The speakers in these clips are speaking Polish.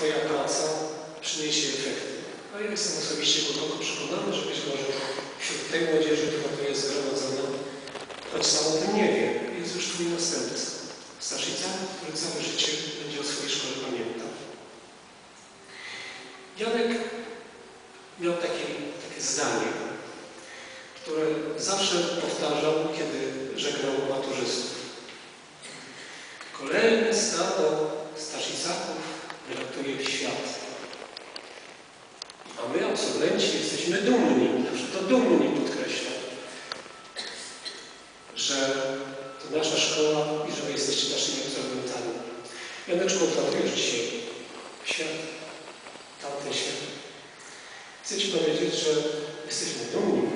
Twoja praca przyniesie efekty. A ja jestem osobiście głęboko przekonany, że być może wśród tej młodzieży, która tu jest zgromadzona, choć sam o tym nie wie, jest już Twój następca. Staszica, który całe życie będzie o swojej szkole pamiętał. Janek miał takie, takie zdanie, które zawsze powtarzał, kiedy żegnał maturzystów. Kolejne stado świat. A my, absolwenci, jesteśmy dumni, znaczy to dumni podkreślam, że to nasza szkoła i że wy jesteście naszymi absolwentami. Janeczku, odlatujesz dzisiaj świat, tamten świat. Chcę Ci powiedzieć, że jesteśmy dumni,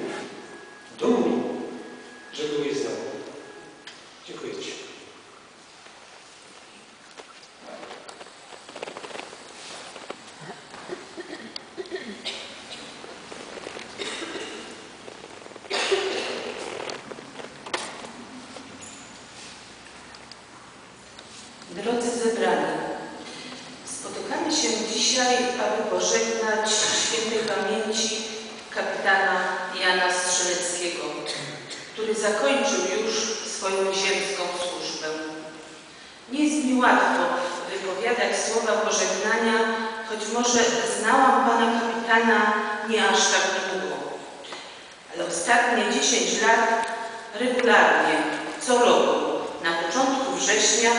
dumni, że byłeś z nami. Dziękuję Ci. Drodzy zebrani, spotykamy się dzisiaj, aby pożegnać świętej pamięci kapitana Jana Strzeleckiego, który zakończył już swoją ziemską służbę. Nie jest mi łatwo wypowiadać słowa pożegnania, choć może znałam pana kapitana nie aż tak długo. Ale ostatnie 10 lat regularnie, co roku, na początku września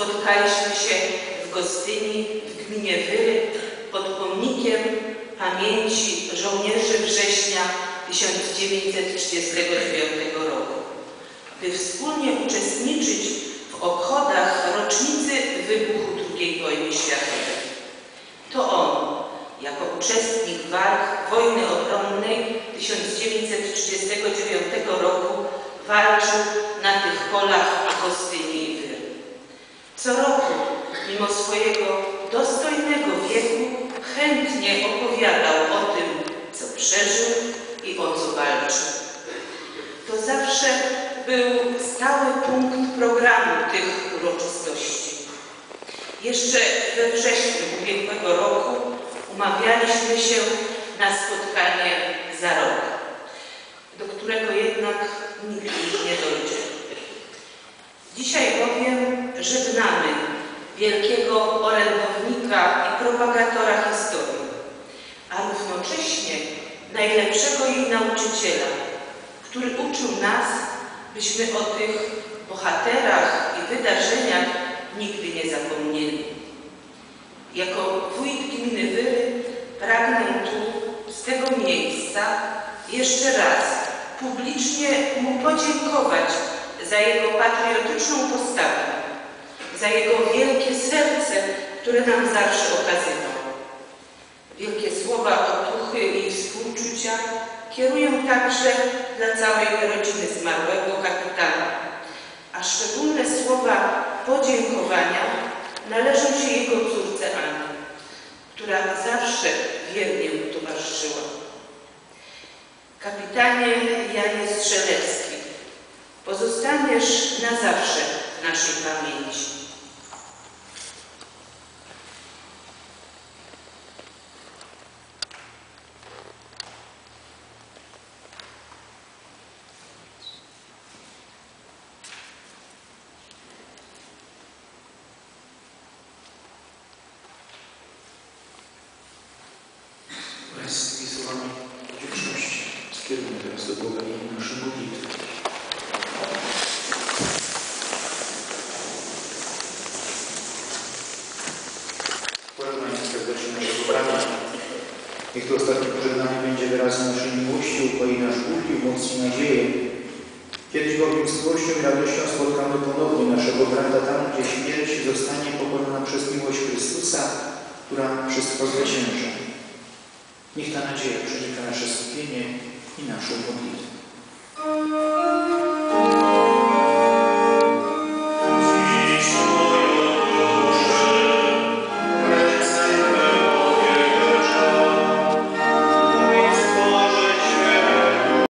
spotkaliśmy się w Gostyni w gminie Wyry pod pomnikiem pamięci żołnierzy września 1939 roku, by wspólnie uczestniczyć w obchodach rocznicy wybuchu II wojny światowej. To on, jako uczestnik walk wojny obronnej 1939 roku walczył na tych polach w Gostyni i Wyry. Co roku, mimo swojego dostojnego wieku, chętnie opowiadał o tym, co przeżył i o co walczył. To zawsze był stały punkt programu tych uroczystości. Jeszcze we wrześniu ubiegłego roku umawialiśmy się na spotkanie za rok, do którego jednak nigdy nie dojdzie. Dzisiaj bowiem żegnamy wielkiego orędownika i propagatora historii, a równocześnie najlepszego jej nauczyciela, który uczył nas, byśmy o tych bohaterach i wydarzeniach nigdy nie zapomnieli. Jako wójt gminy Wyry pragnę tu, z tego miejsca, jeszcze raz publicznie mu podziękować za jego patriotyczną postawę, za jego wielkie serce, które nam zawsze okazywał. Wielkie słowa otuchy i współczucia kieruję także dla całej rodziny zmarłego kapitana, a szczególne słowa podziękowania należą się jego córce Ani, która zawsze wiernie mu towarzyszyła. Kapitanie Janie Strzelecki, pozostaniesz na zawsze w naszej pamięci. Słowami wdzięczności skierujmy teraz do Boga i nasze modlitwy. Pożegnajmy serdecznie naszego brata. Niech to ostatnie pożegnanie będzie wyrazem naszej miłości, ukoi nasz ból i umocni nadzieję. Kiedyś bowiem z miłością i radością spotkamy ponownie naszego brata tam, gdzie śmierć zostanie pokonana przez miłość Chrystusa, która wszystko zwycięża. Niech ta nadzieja przenika nasze skupienie i naszą modlitwę.